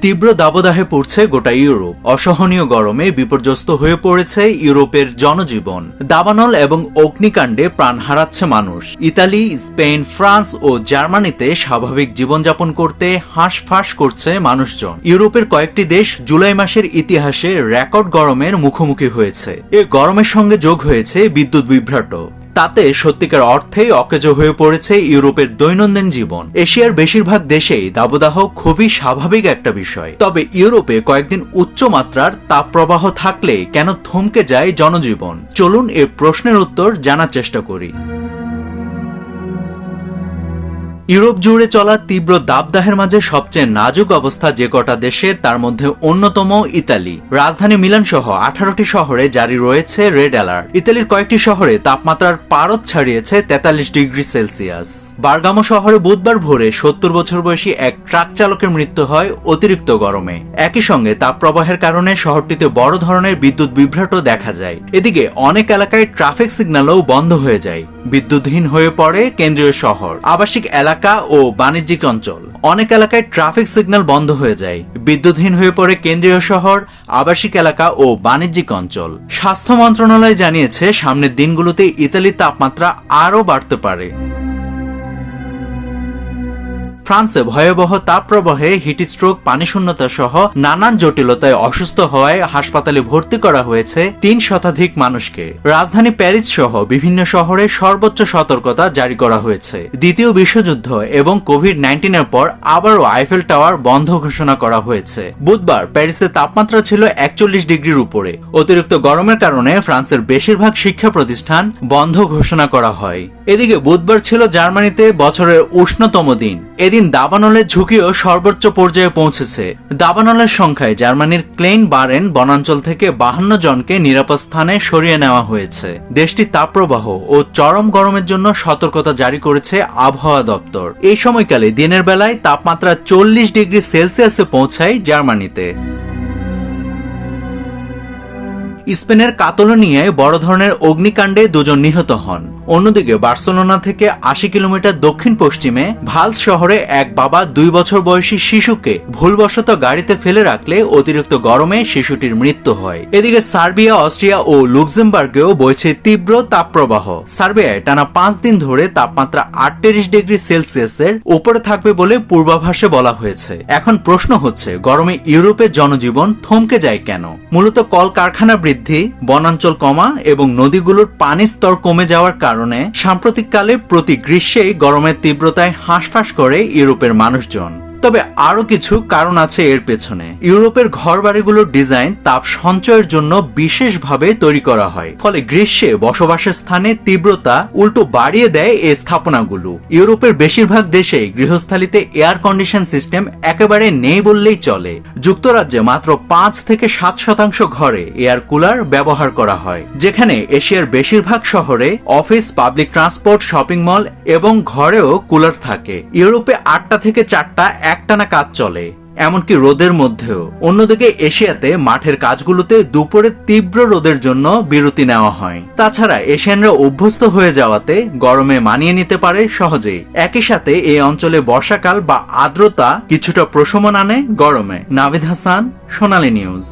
তীব্র দাবদাহে পড়ছে গোটা ইউরোপ। অসহনীয় গরমে বিপর্যস্ত হয়ে পড়েছে ইউরোপের জনজীবন। দাবানল এবং অগ্নিকাণ্ডে প্রাণ হারাচ্ছে মানুষ। ইতালি, স্পেন, ফ্রান্স ও জার্মানিতে স্বাভাবিক জীবনযাপন করতে হাঁসফাঁস করছে মানুষজন। ইউরোপের কয়েকটি দেশ জুলাই মাসের ইতিহাসে রেকর্ড গরমের মুখোমুখি হয়েছে। এ গরমের সঙ্গে যোগ হয়েছে বিদ্যুৎ বিভ্রাট তাতে সত্যিকার অর্থেই অকেজো হয়ে পড়েছে ইউরোপের দৈনন্দিন জীবন। এশিয়ার বেশিরভাগ দেশেই দাবদাহ খুবই স্বাভাবিক একটা বিষয়। তবে ইউরোপে কয়েকদিন উচ্চ মাত্রার তাপপ্রবাহ থাকলে কেন থমকে যায় জনজীবন? চলুন এ প্রশ্নের উত্তর জানার চেষ্টা করি। ইউরোপ জুড়ে চলা তীব্র দাবদাহের মাঝে সবচেয়ে নাজুক অবস্থা যে কটা দেশের, তার মধ্যে অন্যতম ইতালি। রাজধানী মিলান সহ আঠারোটি শহরে জারি রয়েছে রেড অ্যালার্ট। ইতালির কয়েকটি শহরে তাপমাত্রার পারদ ছাড়িয়েছে তেতাল্লিশ ডিগ্রি সেলসিয়াস। বার্গামো শহরে বুধবার ভোরে সত্তর বছর বয়সী এক ট্রাক চালকের মৃত্যু হয় অতিরিক্ত গরমে। একই সঙ্গে তাপপ্রবাহের কারণে শহরটিতে বড় ধরনের বিদ্যুৎ বিভ্রাটও দেখা যায়। এদিকে অনেক এলাকায় ট্রাফিক সিগন্যালও বন্ধ হয়ে যায়। বিদ্যুৎহীন হয়ে পড়ে কেন্দ্রীয় শহর, আবাসিক এলাকা ও বাণিজ্যিক অঞ্চল। অনেক এলাকায় ট্রাফিক সিগন্যাল বন্ধ হয়ে যায়। বিদ্যুৎহীন হয়ে পড়ে কেন্দ্রীয় শহর, আবাসিক এলাকা ও বাণিজ্যিক অঞ্চল। স্বাস্থ্য মন্ত্রণালয় জানিয়েছে, সামনের দিনগুলোতে ইতালির তাপমাত্রা আরও বাড়তে পারে। ফ্রান্সে ভয়াবহ তাপপ্রবাহে হিটস্ট্রোক পানিশূন্যতা সহ নানান জটিলতায় অসুস্থ হওয়ায় হাসপাতালে ভর্তি করা হয়েছে তিন শতাধিক মানুষকে। রাজধানী প্যারিস সহ বিভিন্ন শহরে সর্বোচ্চ সতর্কতা জারি করা হয়েছে। দ্বিতীয় বিশ্বযুদ্ধ এবং কোভিড নাইন্টিনের পর আবারও আইফেল টাওয়ার বন্ধ ঘোষণা করা হয়েছে। বুধবার প্যারিসের তাপমাত্রা ছিল একচল্লিশ ডিগ্রির উপরে। অতিরিক্ত গরমের কারণে ফ্রান্সের বেশিরভাগ শিক্ষা প্রতিষ্ঠান বন্ধ ঘোষণা করা হয়। এদিকে বুধবার ছিল জার্মানিতে বছরের উষ্ণতম দিন। এদিন দাবানলের ঝুঁকিও সর্বোচ্চ পর্যায়ে পৌঁছেছে। দাবানলের সংখ্যায় জার্মানির ক্লেইন বারেন বনাঞ্চল থেকে বাহান্ন জনকে নিরাপদ স্থানে সরিয়ে নেওয়া হয়েছে। দেশটি তাপপ্রবাহ ও চরম গরমের জন্য সতর্কতা জারি করেছে আবহাওয়া দপ্তর। এই সময়কালে দিনের বেলায় তাপমাত্রা চল্লিশ ডিগ্রি সেলসিয়াসে পৌঁছায় জার্মানিতে। স্পেনের কাতলোনিয়ায় বড় ধরনের অগ্নিকাণ্ডে দুজন নিহত হন। অন্যদিকে বার্সেলোনা থেকে আশি কিলোমিটার দক্ষিণ পশ্চিমে ভালস শহরে এক বাবা দুই বছর বয়সী শিশুকে ভুলবশত গাড়িতে ফেলে রাখলে অতিরিক্ত গরমে শিশুটির মৃত্যু হয়। এদিকে সার্বিয়া, অস্ট্রিয়া ও লুক্সেমবার্গেও বইছে তীব্র তাপপ্রবাহ। সার্বিয়ায় টানা পাঁচ দিন ধরে তাপমাত্রা আটত্রিশ ডিগ্রি সেলসিয়াসের উপরে থাকবে বলে পূর্বাভাসে বলা হয়েছে। এখন প্রশ্ন হচ্ছে, গরমে ইউরোপের জনজীবন থমকে যায় কেন? মূলত কলকারখানা বৃদ্ধি, বনাঞ্চল কমা এবং নদীগুলোর পানির স্তর কমে যাওয়ার কারণে সাম্প্রতিককালে প্রতি গ্রীষ্মেই গরমের তীব্রতায় হাঁসফাঁস করে ইউরোপের মানুষজন। তবে আরও কিছু কারণ আছে এর পেছনে। ইউরোপের ঘর বাড়িগুলোর ডিজাইন তাপ সঞ্চয়ের জন্য বিশেষভাবে তৈরি করা হয়। ফলে গ্রীষ্মে বসবাসের স্থানে তীব্রতা উল্টো বাড়িয়ে দেয় এই স্থাপনাগুলো। ইউরোপের বেশিরভাগ দেশে গৃহস্থালিতে এয়ার কন্ডিশন সিস্টেম একেবারে নেই বললেই চলে। যুক্তরাজ্যে মাত্র পাঁচ থেকে সাত শতাংশ ঘরে এয়ার কুলার ব্যবহার করা হয়। যেখানে এশিয়ার বেশিরভাগ শহরে office public transport shopping mall এবং ঘরেও কুলার থাকে। ইউরোপে আটটা থেকে চারটা একটানা কাজ চলে, এমনকি রোদের মধ্যেও। অন্যদিকে এশিয়াতে মাঠের কাজগুলোতে দুপুরে তীব্র রোদের জন্য বিরতি নেওয়া হয়। তাছাড়া এশিয়ানরা অভ্যস্ত হয়ে যাওয়াতে গরমে মানিয়ে নিতে পারে সহজেই। একই সাথে এই অঞ্চলে বর্ষাকাল বা আর্দ্রতা কিছুটা প্রশমন আনে গরমে। নাভিদ হাসান, সোনালী নিউজ।